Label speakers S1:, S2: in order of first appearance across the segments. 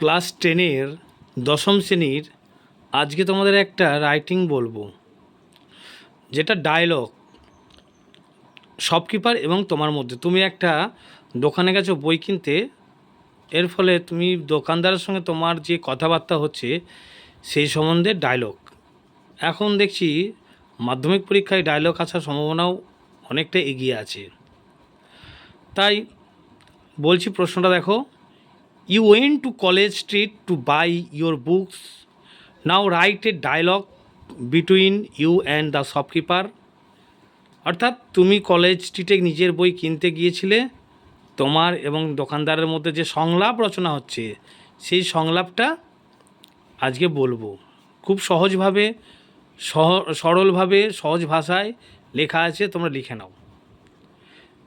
S1: Class টেনের দশম শ্রেণির আজকে তোমাদের একটা রাইটিং বলব, যেটা ডায়লগ, শপকিপার এবং তোমার মধ্যে। তুমি একটা দোকানে গেছো বই কিনতে, এর ফলে তুমি দোকানদারের সঙ্গে তোমার যে কথাবার্তা হচ্ছে, সেই সম্বন্ধে ডায়লগ। এখন দেখছি মাধ্যমিক পরীক্ষায় ডায়লগ আসার সম্ভাবনাও অনেকটা এগিয়ে আছে। তাই বলছি প্রশ্নটা দেখো। You went to College Street to buy your books now write a dialogue between you and the shopkeeper অর্থাৎ তুমি কলেজ স্ট্রিটে নিজের বই কিনতে গিয়েছিলে। তোমার এবং দোকানদারের মধ্যে যে সংলাপ রচনা হচ্ছে, সেই সংলাপটা আজকে বলব। খুব সহজভাবে, সহ, সরলভাবে, সহজ ভাষায় লেখা আছে, তোমরা লিখে নাও।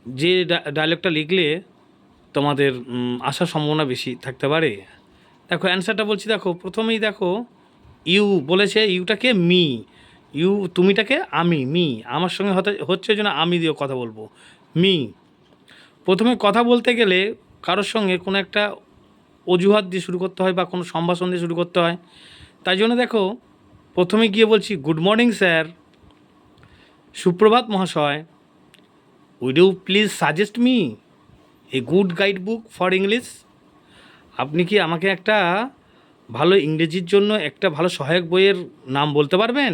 S1: যে ডায়লগটা লিখলে তোমাদের আসার সম্ভাবনা বেশি থাকতে পারে? দেখো অ্যান্সারটা বলছি, দেখো, প্রথমেই দেখো, ইউ বলেছে, ইউটাকে মি। ইউ, তুমিটাকে আমি, মি। আমার সঙ্গে হতে, হচ্ছে যেন আমি দিয়ে কথা বলব। মি। প্রথমে কথা বলতে গেলে কারোর সঙ্গে কোনো একটা অজুহাত দিয়ে শুরু করতে হয় বা কোনো সম্ভাষণ দিয়ে শুরু করতে হয়। তাই জন্য দেখো, প্রথমে গিয়ে বলছি, গুড মর্নিং, স্যার। সুপ্রভাত মহাশয়। Would you please suggest me? A good guide book for English. আপনি কি আমাকে একটা ভালো ইংরেজির জন্য একটা ভালো সহায়ক বইয়ের নাম বলতে পারবেন?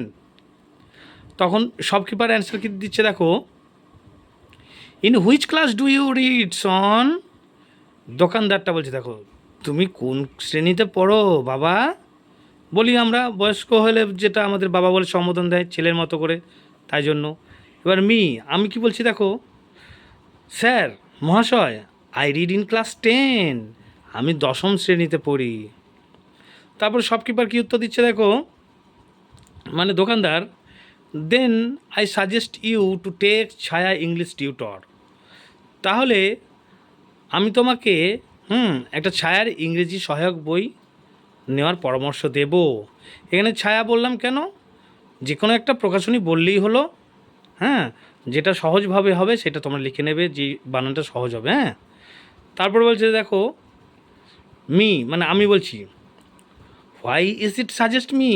S1: তখন শপকিপার অ্যান্সার কি দিচ্ছে দেখো in which class do you read son দোকানদারটা বলছে, দেখো, তুমি কোন শ্রেণীতে পড়ো, বাবা? বলি আমরা, বয়স্ক হলে যেটা আমাদের বাবা বলে সম্বোধন দেয়, ছেলের মতো করে, তাই জন্য। এবার মি আমি কি বলছি দেখো স্যার মহাশয় I read in class ten আমি দশম শ্রেণীতে পড়ি। তারপর শপকিপার কি উত্তর দিচ্ছে দেখো? মানে দোকানদার then I suggest you to take Chhaya English tutor তাহলে আমি তোমাকে, হুম, একটা ছায়ার ইংরেজি সহায়ক বই নেওয়ার পরামর্শ দেব। এখানে ছায়া বললাম কেন? যে কোনো একটা প্রকাশনী বললেই হলো হ্যাঁ যেটা সহজভাবে হবে সেটা তোমরা লিখে নেবে, যে বানানটা সহজ হবে হ্যাঁ? তারপর বলছে, দেখো, মি মানে আমি বলছি why is it suggest me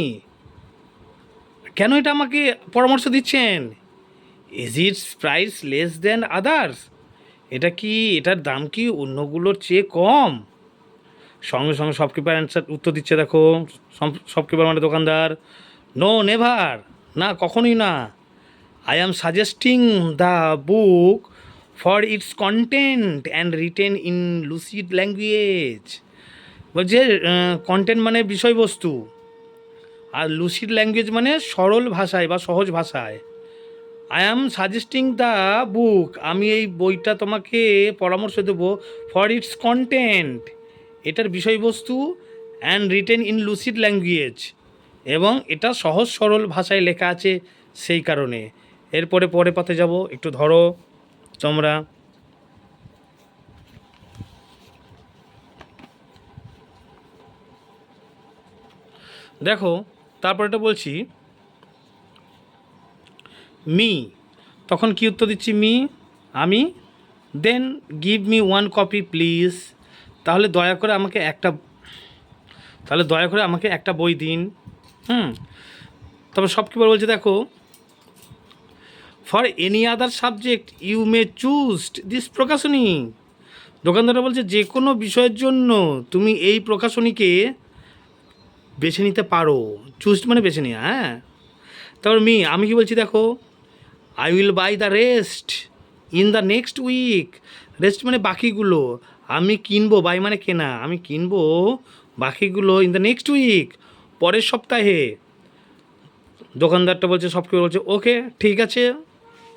S1: কেন এটা আমাকে পরামর্শ দিচ্ছেন? Is its price less than others এটা কি, এটার দাম কি অন্যগুলোর চেয়ে কম? সঙ্গে সঙ্গে শপকিপার অ্যান্সার উত্তর দিচ্ছে, দেখো শপকিপার মানে দোকানদার নো নেভার না, কখনোই না। I am suggesting the book for its content and written in lucid language বলছে কন্টেন্ট মানে বিষয়বস্তু। আর লুসিড ল্যাঙ্গুয়েজ মানে সরল ভাষায় বা সহজ ভাষায়। I am suggesting the book আমি এই বইটা তোমাকে পরামর্শ দেবো ফর ইটস কন্টেন্ট এটার বিষয়বস্তু and written in lucid language এবং এটা সহজ সরল ভাষায় লেখা আছে সেই কারণে। এরপরে পরে পাতে যাব, একটু ধরো তোমরা দেখো, তারপর এটা বলছি, মি তখন কি উত্তর দিচ্ছি, মি আমি, then give me one copy, please তাহলে দয়া করে আমাকে একটা, তাহলে দয়া করে আমাকে একটা বই দিন, হুম। তবে সব কি বলছে, দেখো for any other subject you may choose this প্রকাশনী দোকানদাররা বলছে, যে কোনো বিষয়ের জন্য তুমি এই প্রকাশনীকে বেছে নিতে পারো। চুজ মানে বেছে নেওয়া হ্যাঁ? তারপর মি আমি কি বলছি দেখো? I will buy the rest in the next week rest মানে বাকিগুলো। আমি কিনবো বাই মানে কেনা। আমি কিনবো বাকিগুলো ইন দ্য নেক্সট উইক পরের সপ্তাহে। দোকানদারটা বলছে সব কেউ বলছে ওকে ঠিক আছে।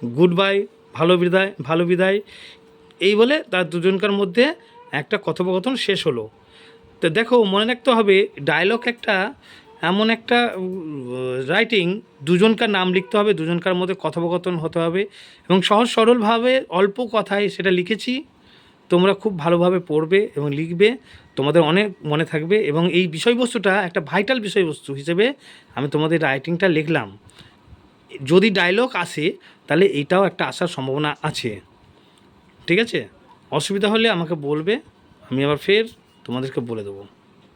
S1: গুড বাই ভালো বিদায় ভালো বিদায়। এই বলে তার দুজনকার মধ্যে একটা কথোপকথন শেষ হলো। তো দেখো, মনে রাখতে হবে ডায়লগ একটা এমন একটা রাইটিং দুজনকার নাম লিখতে হবে, দুজনকার মধ্যে কথোপকথন হতে হবে। এবং সহজ সরলভাবে অল্প কথায় সেটা লিখেছি, তোমরা খুব ভালোভাবে পড়বে এবং লিখবে, তোমাদের অনেক মনে থাকবে। এবং এই বিষয়বস্তুটা একটা ভাইটাল বিষয়বস্তু হিসেবে আমি তোমাদের রাইটিংটা লিখলাম। যদি ডায়লগ আসে, তাহলে এটাও একটা আসার সম্ভাবনা আছে। ঠিক আছে? অসুবিধা হলে আমাকে বলবে, আমি আবার ফের তোমাদেরকে বলে দেবো।